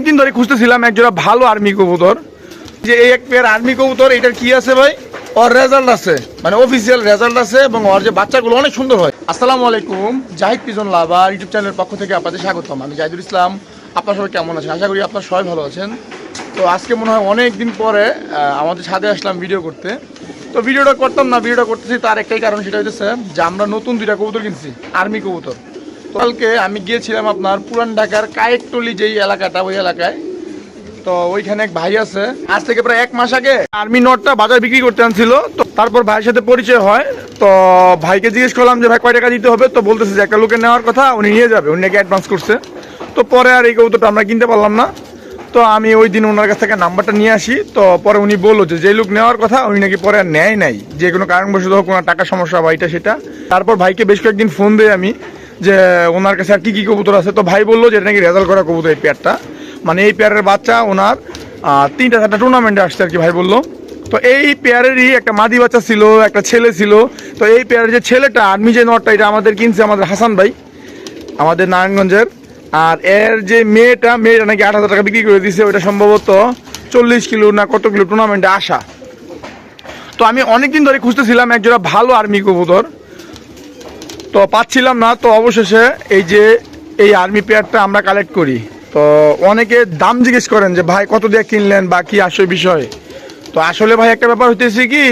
অনেকদিন ধরে খুঁজতেছিলাম একজোড়া ভালো আর্মি কবুতর। যে এই এক পেয়ার আর্মি কবুতর, এটার কি আছে ভাই? ওর রেজাল্ট আছে মানে অফিসিয়াল রেজাল্ট আছে এবং ওর যে বাচ্চাগুলো অনেক সুন্দর হয়। আসসালামু আলাইকুম, জাহিদ পিজন লাভার ইউটিউব চ্যানেলের পক্ষ থেকে আপনাদের স্বাগতম। আমি জাহিদুল ইসলাম, আপনার সবাই কেমন আছেন? আশা করি আপনার সবাই ভালো আছেন। তো আজকে মনে হয় অনেক দিন পরে আমাদের ছাদে আসলাম ভিডিও করতে। তো ভিডিওটা করতাম না ভিডিওটা করতেছি, তার একটাই কারণ সেটা হচ্ছে যে আমরা নতুন দুইটা কবুতর কিনছি, আর্মি কবুতর। কালকে আমি গিয়েছিলাম আপনার পুরান ঢাকার কায়েকটলি যেই এলাকাটা, ওই এলাকায়। তো ওইখানে এক ভাই আছে। আজ থেকে প্রায় এক মাস আগে আর্মি নোটটা বাজার বিক্রি করতে আনছিল। তো তারপর ভাইয়ের সাথে পরিচয় হয়। তো ভাইকে জিজ্ঞেস করলাম যে, ভাই, কয় টাকা দিতে হবে? তো বলতেছে যে, একটা লোকের নেওয়ার কথা, উনি নিয়ে যাবে, উনি নাকি অ্যাডভান্স করছে। তো পরে আর এই কবুতরটা আমরা কিনতে পারলাম না। তো আমি ওই দিন ওনার কাছ থেকে নাম্বারটা নিয়ে আসি। তো পরে উনি বলল যে যে লোক নেওয়ার কথা, উনি নাকি পরে নেয় নাই। যে কোনো কারণবশত হোক কোনো টাকা সমস্যা বা এটা সেটা। তারপর ভাইকে বেশ কয়েকদিন ফোন দেই আমি। যে ওনার কাছে আর কি কী কবুতর আছে? তো ভাই বলল যে এটা নাকি রেজাল্ট করা কবুতর এই পেয়ারটা। মানে এই পেয়ারের বাচ্চা ওনার তিনটা, চারটা টুর্নামেন্টে আসছে আর কি ভাই বলল। তো এই পেয়ারেরই একটা মাদি বাচ্চা ছিল, একটা ছেলে ছিল। তো এই পেয়ারের যে ছেলেটা আর্মি যে নটটা, এটা আমাদের কিনছে আমাদের হাসান ভাই, আমাদের নারায়ণগঞ্জের। আর এর যে মেয়েটা মেয়েটা নাকি আট হাজার টাকা বিক্রি করে দিছে, ওইটা সম্ভবত চল্লিশ কিলো না কত কিলো টুর্নামেন্টে আসা। তো আমি অনেকদিন ধরে খুঁজতেছিলাম একজোড়া ভালো আর্মি কবুতর। তো পাচ্ছিলাম না, তো অবশেষে এই যে এই আর্মি পেয়ারটা আমরা কালেক্ট করি। তো অনেকে দাম জিজ্ঞেস করেন যে, ভাই, কত দিয়ে কিনলেন বা কি আসে বিষয়? তো আসলে ভাই, একটা ব্যাপার হইতেছে কি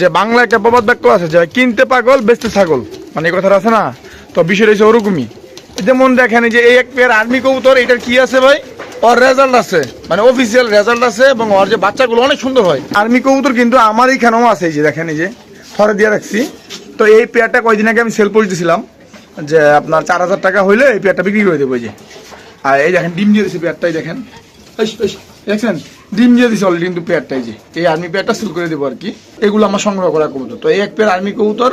যে, বাংলা একটা প্রবাদ বাক্য আছে যে, কিনতে পাগল, বেচতে ছাগল। মানে এই কথাটা আছে না? তো বিষয়টা হচ্ছে ওরকমই। যেমন দেখেন যে, এই এক পেয়ার আর্মি কবুতর, এটার কি আছে ভাই? ওর রেজাল্ট আছে। মানে অফিসিয়াল রেজাল্ট আছে এবং ওর যে বাচ্চাগুলো অনেক সুন্দর হয়। আর্মি কবুতর কিন্তু আমার এইখানেও আছে, এই যে দেখেন এই যে থরে দিয়ে রাখছি। তো এই পেয়ারটা কয়দিন আগে আমি সেল করতেছিলাম যে আপনার চার হাজার টাকা হইলে এই পেয়ারটা বিক্রি করে দেবো যে। আর এই দেখেন, ডিম দিয়ে দিছে পেয়ারটাই দেখেন। দেখছেন? ডিম দিয়ে দিছে অলরেডি কিন্তু পেয়ারটাই যে। এই আর্মি পেয়ারটা সেল করে দেবো আর কি। এগুলো আমার সংগ্রহ করা কবুতর। তো এই এক পেয়ার আর্মি কবুতর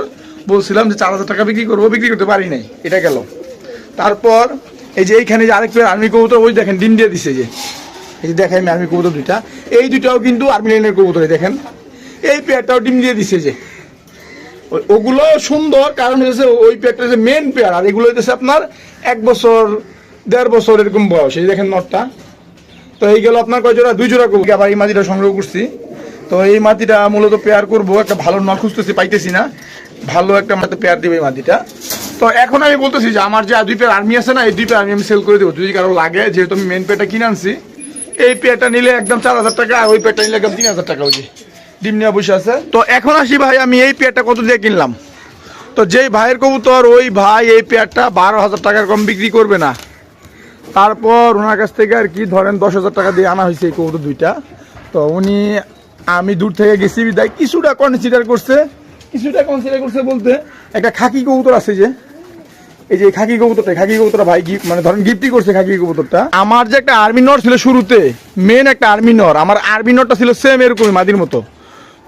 বলছিলাম যে চার হাজার টাকা বিক্রি করব, বিক্রি করতে পারি নাই। এটা গেল। তারপর এই যে এইখানে যে আরেক পেয়ার আর্মি কবুতর, ওই দেখেন, ডিম দিয়ে দিছে যে। এই যে দেখেন আর্মি কবুতর দুইটা। এই দুইটাও কিন্তু আর্মি লাইনের কবুতর দেখেন। এই পেয়ারটাও ডিম দিয়ে দিছে যে। ওগুলো সুন্দর, কারণ হচ্ছে ওই পেয়ারটা যে মেন পেয়ার, আর এগুলো হচ্ছে আপনার এক বছর, দেড় বছর এরকম বয়স, এই দেখেন নটটা। তো এই গেল আপনার কয় জোড়া? দুই জোড়া করব। আবার এই মাটিটা সংগ্রহ করছি। তো এই মাটিটা মূলত পেয়ার করব। একটা ভালো নট খুঁজতেছি, পাইতেছি না। ভালো একটা মাটিতে পেয়ার দিবে এই মাটিটা। তো এখন আমি বলতেছি যে আমার যে দুই পেয়ার আর্মি আছে না, এই দুই পেয়ার আমি সেল করে দেবো। যদি কারও লাগে, যেহেতু আমি মেন পেয়ারটা কিনে আনছি, এই পেয়ারটা নিলে একদম চার হাজার টাকা, আর ওই পেয়ারটা নিলে একদম তিন হাজার টাকা ওই ডিম নিয়ে বসে আছে। তো এখন আসি ভাই আমি এই পেয়ারটা কত দিয়ে কিনলাম? তো যেই ভাইয়ের কবুতর ওই ভাই এই পেয়ারটা বারো হাজার টাকার কম বিক্রি করবে না। তারপর ওনার কাছ থেকে আর কি ধরেন দশ হাজার টাকা দিয়ে আনা হয়েছে এই কবুতর দুইটা। তো উনি আমি দূর থেকে গেছি বিদায় কিছুটা কনসিডার করছে কিছুটা কনসিডার করছে বলতে একটা খাকি কবুতর আছে যে এই যে খাকি কবুতরটা খাকি কবুতরটা ভাই গিফট মানে ধরেন গিফটই করছে খাকি কবুতরটা। আমার যে একটা আর্মি নর ছিল শুরুতে মেন একটা আর্মি নর আমার আর্মি নরটা ছিল সেম এরকমই মাদির মতো।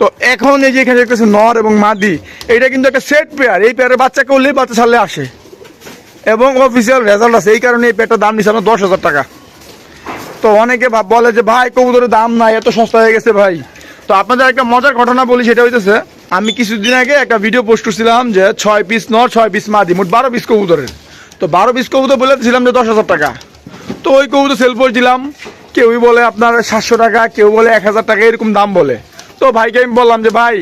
তো এখন এই যে এখানে দেখতেছে নর এবং মাদি, এটা কিন্তু একটা সেট পেয়ার এই পেয়ারের বাচ্চা করলে বাচ্চা ছাড়লে আসে। এবং অফিসিয়াল রেজাল্ট আছে, এই কারণে এই পেয়ারটার দাম নিচ্ছে দশ হাজার টাকা। তো অনেকে বলে যে, ভাই, কবুতরের দাম নাই, এত সস্তা হয়ে গেছে ভাই। তো আপনাদের একটা মজার ঘটনা বলি, সেটা হইতেছে, আমি কিছুদিন আগে একটা ভিডিও পোস্ট করছিলাম যে, ছয় পিস নর, ছয় পিস মাদি, মোট বারো পিস কবুতরের। তো বারো পিস কবুতর বলেছিলাম যে, দশ হাজার টাকা। তো ওই কবুতর সেল করছিলাম কেউই বলে আপনার সাতশো টাকা, কেউ বলে এক হাজার টাকা, এরকম দাম বলে। তো ভাইকে আমি বললাম যে ভাই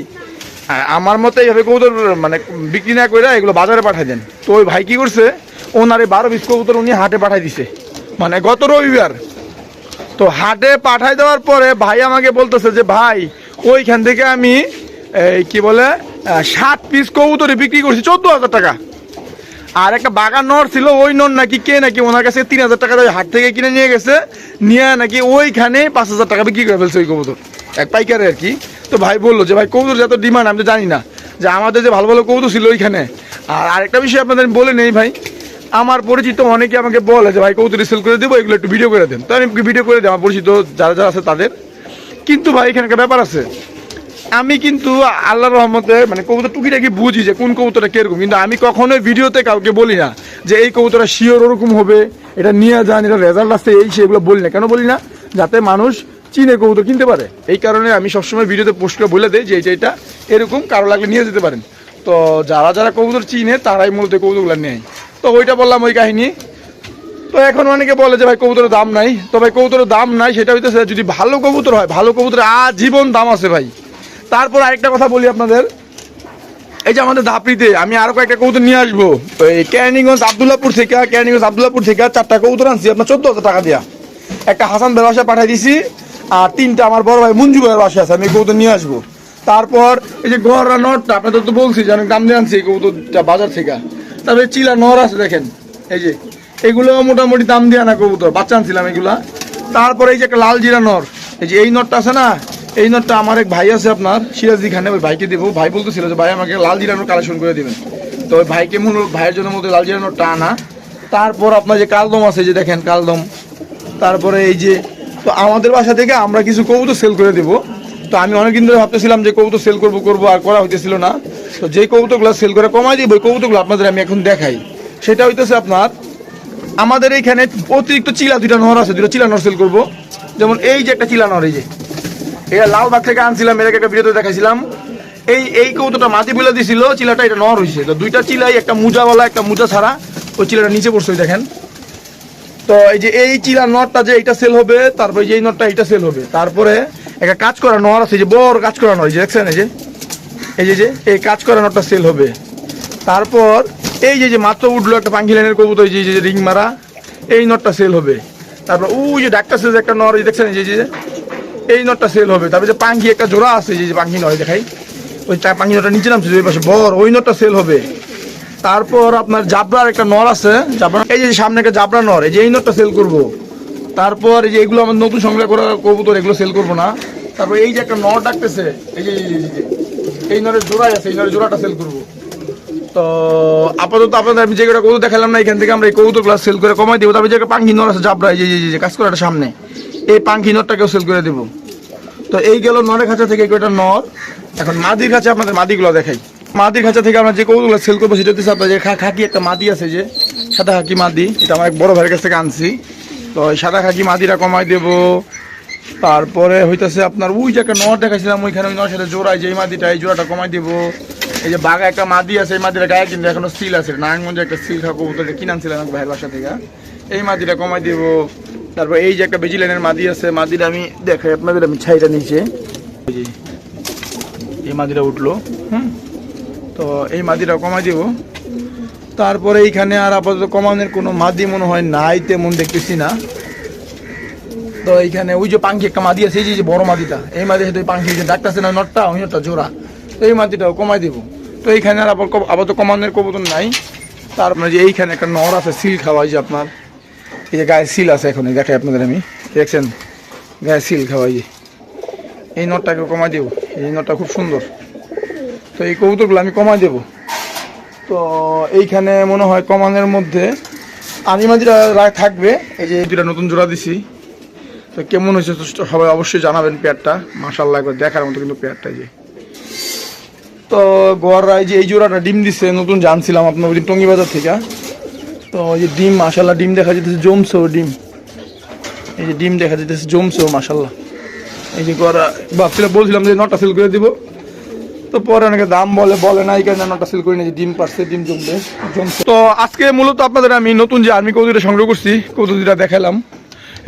হ্যাঁ, আমার মতে এইভাবে কবুতর মানে বিক্রি না করে এগুলো বাজারে পাঠাই দেন। তো ওই ভাই কি করছে ওনার এই বারো পিস কবুতর উনি হাটে পাঠাই দিছে। মানে গত রবিবার। তো হাটে পাঠাই দেওয়ার পরে ভাই আমাকে বলতেছে যে ভাই ওইখান থেকে আমি এই কি বলে সাত পিস কবুতরে বিক্রি করছি চোদ্দ হাজার টাকা। আর একটা বাগান নর ছিল ওই নর নাকি কে নাকি ওনার কাছে তিন হাজার টাকা হাট থেকে কিনে নিয়ে গেছে নিয়ে নাকি ওইখানে পাঁচ হাজার টাকা বিক্রি করে ফেলছে ওই কবুতর। এক পাইকারে আর কি। তো ভাই বলল যে, ভাই কৌতুর যত ডিমান্ড আমি তো জানি না। যে, আমাদের যে ভালো ভালো কবুতর ছিল ওইখানে। আর আরেকটা বিষয় আপনাদের বলে নেই ভাই, আমার পরিচিত অনেকে আমাকে বলে যে, ভাই, কবুতর সেল করে দেবো, এগুলো একটু ভিডিও করে দেন। তো আমি ভিডিও করে দিই, আমার পরিচিত যারা যারা আছে তাদের। কিন্তু ভাই, এখানে একটা ব্যাপার আছে। আমি কিন্তু আল্লাহর রহমতে মানে কবুতর টুকিটাকি বুঝি যে, কোন কবুতরটা কীরকম। কিন্তু আমি কখনোই ভিডিওতে কাউকে বলি না যে, এই কবুতরটা শিওর ওরকম হবে, এটা নিয়ে যান, এটা রেজাল্ট আসছে, এই সেগুলো বলি না। কেন বলি না? যাতে মানুষ চিনে কবুতর কিনতে পারে। এই কারণে আমি সবসময় ভিডিওতে পোস্ট করে বলে দিই যে এইটা এটা এরকম কারও লাগলে নিয়ে যেতে পারেন। তো যারা যারা কবুতর চিনে, তারাই মূলত কবুতরগুলো নেয়। তো ওইটা বললাম ওই কাহিনী। তো এখন অনেকে বলে যে ভাই কবুতরের দাম নাই। তো ভাই কবুতরের দাম নাই, সেটা হইতেছে যদি ভালো কবুতর হয়, ভালো কবুতরের আজীবন দাম আছে ভাই। তারপর আরেকটা কথা বলি আপনাদের। এই যে আমাদের ধাপড়িতে, আমি আরও কয়েকটা কবুতর নিয়ে আসব। এই ক্যানিগঞ্জ আবদুল্লাপুর থেকে, ক্যানিগঞ্জ আবদুল্লাপুর থেকে চারটা কবুতর আনছি, আপনার চোদ্দ হাজার টাকা দিয়া। একটা হাসান বাসায় পাঠিয়ে দিছি। আর তিনটা আমার বড় ভাই মঞ্জু ভাইয়ের বাসায় আছে, আমি কবুতর নিয়ে আসব। তারপর এই যে গড়রা নটটা, আপনাদের তো বলছি যে অনেক দাম দিয়ে আনছি কবুতরটা বাজার থেকে। তারপরে চিলা নর আছে দেখেন, এই যে, এগুলো মোটামুটি দাম দিয়ে আনা কবুতর, বাচ্চা আনছিলাম এগুলা। তারপরে এই যে একটা লাল জিরা নর, এই যে এই নটটা আছে না, এই নটটা আমার এক ভাই আছে আপনার সিরাজি খানে, ওই ভাইকে দেবো। ভাই বলতেছিল যে, ভাই, আমাকে লাল জিরা নোট কালেকশন করে দেবেন। তো ওই ভাইকে মূল ভাইয়ের জন্য মধ্যে লাল জিরা নোটটা আনা। তারপর আপনার যে কালদম আছে যে দেখেন কালদম। তারপরে এই যে তো আমাদের বাসা থেকে আমরা কিছু কবুতর সেল করে দেবো। তো আমি অনেকদিন ধরে ভাবতেছিলাম যে কবুতর সেল করব করব আর করা হইতেছিল না। তো যে কবুতরগুলো সেল করে কমাই দিব, ওই কবুতরগুলো আপনাদের আমি এখন দেখাই। সেটা হইতেছে আপনার, আমাদের এইখানে অতিরিক্ত চিলা দুইটা নহর আছে, দুইটা চিলা নর সেল করব। যেমন এই যে একটা চিলা নর এই যে। এটা লালবাগ থেকে আনছিলাম, এর একটা ভিডিওতে দেখাইছিলাম। এই এই কৌটোটা মাটি বলে দিছিল, চিলাটা এটা নর হয়েছে তো দুইটা চিলাই, একটা মুজাওয়ালা, একটা মুজা ছাড়া, ওই চিলাটা নিচে পড়ছে দেখেন। তো এই যে এই চিলা নটটা যে এইটা সেল হবে, তারপরে যে এই নটটা এইটা সেল হবে, তারপরে একটা কাজ করা নর আছে যে বড় কাজ করা এই যে দেখছেন, এই যে এই যে যে, এই কাজ করা নটটা সেল হবে। তারপর এই যে যে মাত্র উঠল একটা পাঙ্কি লাইনের কবুতর যে যে রিং মারা, এই নটটা সেল হবে। তারপর ওই যে ডাক্তার সেল একটা নর দেখছেন যে যে, এই নটটা সেল হবে। তারপরে যে পাঙ্কি একটা জোড়া আছে যে পাঙ্কি নয় দেখাই। ওই চা পাঙ্কি নটটা নিচে নামছে ওই পাশে বড়, ওই নটটা সেল হবে। তারপর আপনার জাবরার একটা নর আছে জাবরা এই যে সামনে একটা জাবরা নর, এই যে এই নরটা সেল করব। তারপর এই যে এগুলো আমার নতুন সংগ্রহ করা কবুতর, এগুলো সেল করব না। তারপর এই যে একটা নর ডাকতেছে, এই যে, এই নরের জোড়াই আছে, এই নরের জোড়াটা সেল করব। তো আপাতত আপনাদের আমি যে কটা কবুতর দেখালাম না, এখান থেকে আমরা এই কবুতর ক্লাস সেল করে কমাই দেবো। তারপর যে একটা পাঙ্কি নর আছে জাবরা এই যে কাজ করাটা সামনে, এই পাঙ্কি নরটাকেও সেল করে দেবো। তো এই গেল নরের খাঁচা থেকে কয়টা নর। এখন মাদির কাছে আপনাদের মাদিগুলো দেখাই। মাদির খাঁচা থেকে আমরা যে কৌগুলো সেল করব, সেটা হচ্ছে আপনার যে খাকি একটা মাদি আছে যে, সাদা খাকি মাদি, এটা আমার এক বড় ভাইয়ের কাছ থেকে আনছি। তো সাদা খাকি মাদিটা কমাই দেব। তারপরে হইতেছে আপনার ওই যে একটা নর দেখাইছিলাম, ওইখানে ওই নর সাথে জোড়ায় যে এই মাদিটা, এই জোড়াটা কমাই দেবো। এই যে বাঘা একটা মাদি আছে, এই মাদিটা গায়ে কিন্তু এখনও সিল আছে। নারায়ণগঞ্জে একটা সিল খাব ওটা কিনে আনছিলাম এক ভাইয়ের বাসা থেকে। এই মাদিটা কমাই দেবো। তারপর এই যে একটা বেজিলাইনের মাদি আছে, মাদিটা আমি দেখাই আপনাদের, আমি ছাইটা নিচে। এই মাদিটা উঠল। হুম? তো এই মাদিটা কমাই দিব। তারপরে এইখানে আর আপাতত কমানোর কোনো মাদি মনে হয় নাই, তেমন দেখতেছি না। তো এইখানে ওই যে পাঙ্কি একটা মাদি আছে, এই যে- বড় মাদিটা, এই মাদি সাথে পাঙ্কি যে ডাকতেছে না, নটটা, ওই নটটা জোড়া। তো এই মাদিটাও কমাই দিব। তো এইখানে আর আবার আপাতত কমানোর কবুতর নাই। তারপরে যে এইখানে একটা নর আছে, সিল খাওয়াই যে আপনার। এই যে গায়ে সিল আছে এখন দেখাই আপনাদের আমি। দেখছেন? গায়ে সিল খাওয়াই এই নটটাকে কমাই দেবো। এই নটটা খুব সুন্দর। তো এই কবুতরগুলো আমি কমাই দেবো। তো এইখানে মনে হয় কমানের মধ্যে আনিমাদিরা রায় থাকবে, এই যে এই দুটা নতুন জোড়া দিছি। তো কেমন হয়েছে সবাই অবশ্যই জানাবেন পেয়ারটা। মাসাল্লাহ একবার দেখার মতো কিন্তু পেয়ারটা যে। তো এই যে এই জোড়াটা ডিম দিচ্ছে নতুন জানছিলাম আপনার ওই টঙ্গি বাজার থেকে। তো ওই যে ডিম মাসাল্লাহ ডিম দেখা যেতেছে, জমছেও ডিম। এই যে ডিম দেখা যেতেছে, জমছেও মাসাল্লাহ এই যে গোয়ারা ভাবছিলাম বলছিলাম যে নটা সেল করে দিব। তো পরে অনেকে দাম বলে বলে না, এই কারণে নটা সেল করি না যে ডিম পারছে, ডিম জমবে, জমছে। তো আজকে মূলত আপনাদের আমি নতুন যে আর্মি কৌতুটা সংগ্রহ করছি কৌতুটা দেখালাম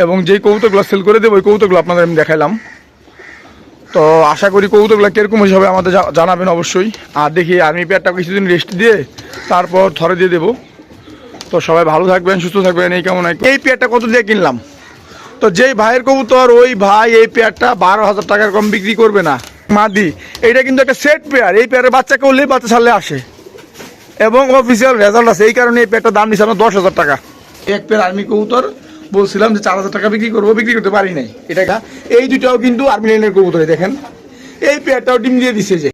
এবং যেই কৌতুকগুলো সেল করে দেবো, ওই কৌতুকগুলো আপনাদের আমি দেখালাম। তো আশা করি কৌতুকগুলো কীরকম হিসাবে আমাদের জানাবেন অবশ্যই। আর দেখি আর্মি পেয়ারটা কিছুদিন রেস্ট দিয়ে তারপর ধরে দিয়ে দেবো। তো সবাই ভালো থাকবেন, সুস্থ থাকবেন, এই কেমন এই পেয়ারটা কত দিয়ে কিনলাম? তো যেই ভাইয়ের কবুতর, ওই ভাই এই পেয়ারটা বারো হাজার টাকার কম বিক্রি করবে না। মাদি এটা কিন্তু একটা সেট পেয়ার এই পেয়ারের বাচ্চা করলেই বাচ্চা ছাড়লে আসে। এবং অফিসিয়াল রেজাল্ট আছে, এই কারণে এই পেয়ারটার দাম নিচ্ছে আমরা দশ হাজার টাকা। এক পেয়ার আর্মি কবুতর, বলছিলাম যে চার হাজার টাকা বিক্রি করব, বিক্রি করতে পারি নাই। এটা এই দুটাও কিন্তু আর্মি লাইনের কবুতর দেখেন। এই পেয়ারটাও ডিম দিয়ে দিছে যে।